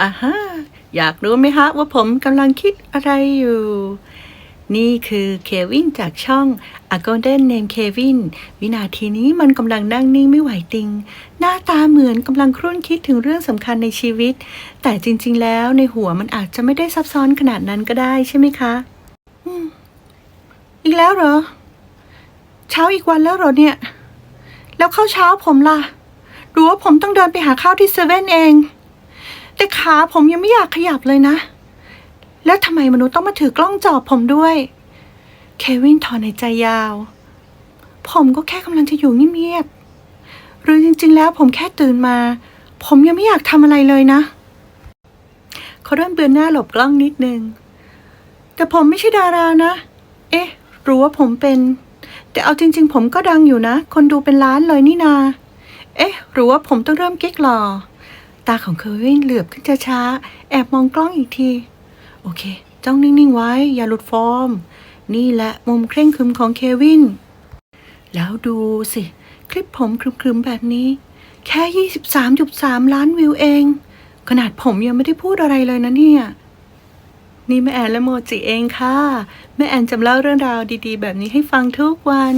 อ่าฮะอยากรู้ไหมฮะว่าผมกำลังคิดอะไรอยู่ นี่คือเควินจากช่อง A Golden Name Kevin วินาทีนี้มันกำลังนั่งนิ่งไม่ไหวติง หน้าตาเหมือนกำลังครุ่นคิดถึงเรื่องสำคัญในชีวิต แต่จริง ๆ แล้วในหัวมันอาจจะไม่ได้ซับซ้อนขนาดนั้นก็ได้ใช่ไหมคะอืมอีกแล้วเหรอ เช้าอีกวันแล้วเหรอเนี่ย แล้วข้าวเช้าผมล่ะหรือว่าผมต้องเดินไปหาข้าวที่เซเว่นเอง แต่ขาผมยังไม่อยากขยับเลยนะ แล้วทำไมมนุษย์ต้องมาถือกล้องจอบผมด้วย เควินถอนหายใจยาว ผมก็แค่กำลังจะอยู่เงียบๆหรือจริงๆ แล้วผมแค่ตื่นมา ผมยังไม่อยากทำอะไรเลยนะเขาเริ่มเบือนหน้าหลบกล้องนิดนึง แต่ผมไม่ใช่ดารานะ เอ๊ะรู้ว่าผมเป็น แต่เอาจริง ๆ ผมก็ดังอยู่นะ คนดูเป็นล้านเลยนี่นา เอ๊ะหรือว่าผมต้องเริ่มกิ๊กหล่อ ตาของเควินเหลือบขึ้นช้าๆ แอบมองกล้องอีกที โอเค จ้องนิ่งๆไว้ อย่าหลุดฟอร์ม นี่แหละมุมเคร่งครึมของเควิน แล้วดูสิ คลิปผมครึมๆแบบนี้ แค่ 23.3 ล้านวิวเอง ขนาดผมยังไม่ได้พูดอะไรเลยนะเนี่ย นี่แม่แอนและโมจิเองค่ะ แม่แอนจะเล่าเรื่องราวดีๆ แบบนี้ให้ฟังทุกวัน